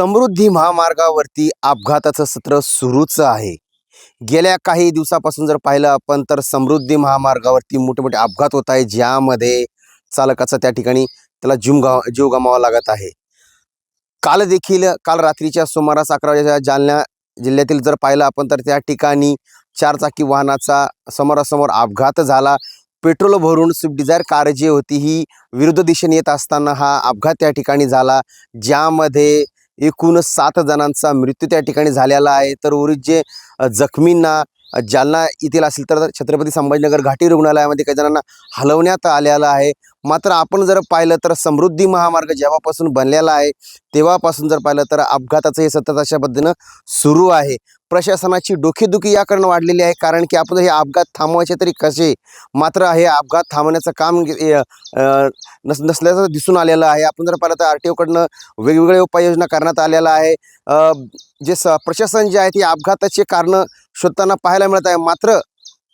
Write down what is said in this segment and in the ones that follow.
समृद्धी महामार्गावरती अपघाताचं सत्र सुरूच आहे. गेल्या काही दिवसापासून जर पाहिलं आपण तर समृद्धी महामार्गावरती मोठे मोठे अपघात होत आहे ज्यामध्ये चालकाचा त्या ठिकाणी त्याला जीव जीव गमावा लागत आहे. काल देखील काल रात्रीच्या सुमारास अकरा वाजेच्या जालना जिल्ह्यातील जर पाहिलं आपण तर त्या ठिकाणी चारचाकी वाहनाचा समोरासमोर अपघात झाला. पेट्रोल भरून स्विफ्ट डिझायर कार जी होती ही विरुद्ध दिशेने येत असताना हा अपघात त्या ठिकाणी झाला. ज्यामध्ये एकूण सात जणांचा मृत्यू त्या ठिकाणी झालेला आहे. तर उर्वरित जे जखमींना जालना येथील असेल तर छत्रपती संभाजीनगर घाटी रुग्णालयामध्ये काही जणांना हलवण्यात आलेलं आहे. मात्र आपण जर पाहिलं तर समृद्धी महामार्ग जेव्हापासून बनलेला आहे तेव्हापासून जर पाहिलं तर अपघाताचं हे सतत अशा पद्धतीनं सुरू आहे. प्रशासनाची डोकेदुखी याकडनं वाढलेली आहे कारण की आपण हे अपघात थांबवायचे तरी कसे? मात्र हे अपघात थांबवण्याचं काम नस नसल्याचं दिसून आलेलं आहे. आपण जर पाहिलं तर आर टी ओकडनं वेगवेगळ्या उपाययोजना करण्यात आलेल्या आहे. जे स प्रशासन जे आहे ते अपघाताचे कारणं शोधताना पाहायला मिळत आहे. मात्र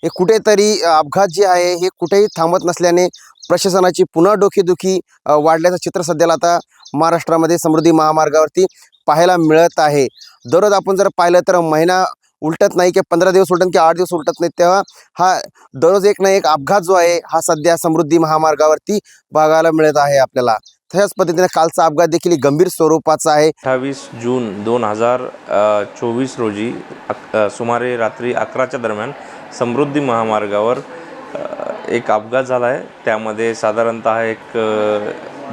हे कुठेतरी अपघात जे आहे हे कुठेही थांबत नसल्याने प्रशासनाची पुन्हा डोकेदुखी वाढल्याचं चित्र सध्याला आता महाराष्ट्रामध्ये समृद्धी महामार्गावरती पाहायला मिळत आहे. दररोज आपण जर पाहिलं तर महिना उलटत नाही की पंधरा दिवस उलटत की आठ दिवस उलटत नाही तेव्हा हा दररोज एक ना एक अपघात जो आहे हा सध्या समृद्धी महामार्गावरती बघायला मिळत आहे आपल्याला. तशाच पद्धतीने कालचा अपघात देखील गंभीर स्वरूपाचा आहे. अठ्ठावीस जून दोन हजार चोवीस रोजी अक सुमारे रात्री अकराच्या दरम्यान समृद्धी महामार्गावर एक अपघात झाला आहे. त्यामध्ये साधारणतः एक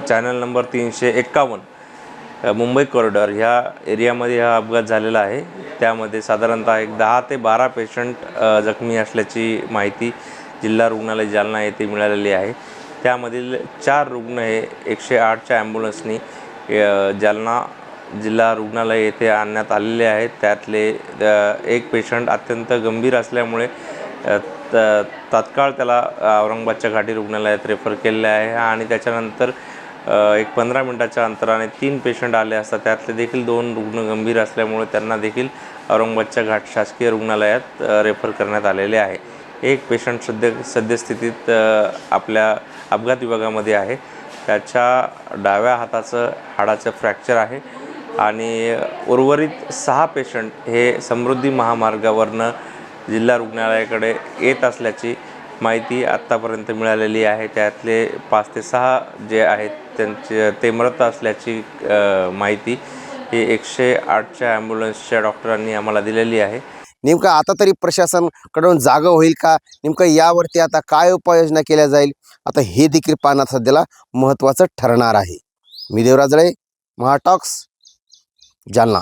चॅनल नंबर तीनशे एक्कावन्न मुंबई कॉरिडॉर ह्या एरियामध्ये हा अपघात झालेला आहे. त्यामध्ये साधारणतः एक दहा ते बारा पेशंट जखमी असल्याची माहिती जिल्हा रुग्णालय जालना येथे मिळालेली आहे. त्यामधील चार रुग्ण हे एकशे आठच्या ॲम्ब्युलन्सनी जालना जिल्हा रुग्णालय येथे आणण्यात आलेले आहेत. त्यातले एक पेशंट अत्यंत गंभीर असल्यामुळे त- तात्काळ त्याला औरंगाबादच्या घाटी रुग्णालयात रेफर केलेले आहे आणि त्याच्यानंतर एक पंधरा मिनटाच्या अंतराने तीन पेशंट आले असतात त्यातले देखील दोन रुग्ण गंभीर असल्यामुळे त्यांना देखील औरंगाबादच्या घाट शासकीय रुग्णालयात रेफर करण्यात आलेले आहे. एक पेशंट सध्या सद्यस्थितीत आपल्या अपघात विभागामध्ये आहे. त्याच्या डाव्या हाताचं हाडाचं फ्रॅक्चर आहे आणि उर्वरित सहा पेशंट हे समृद्धी महामार्गावरनं जिल्हा रुग्णालयाकडे येत असल्याची माहिती आत्तापर्यंत मिळालेली आहे. त्यातले पाच ते सहा जे आहेत त्यांचे ते मृत असल्याची माहिती ही एकशे आठच्या ॲम्ब्युलन्सच्या डॉक्टरांनी आम्हाला दिलेली आहे. नेमकं आता तरी प्रशासनकडून जागा होईल का? नेमकं यावरती आता काय उपाययोजना केल्या जाईल? आता हे देखील पाहणं सध्याला महत्त्वाचं ठरणार आहे. मी देवराजळे महाटॉक्स जालना.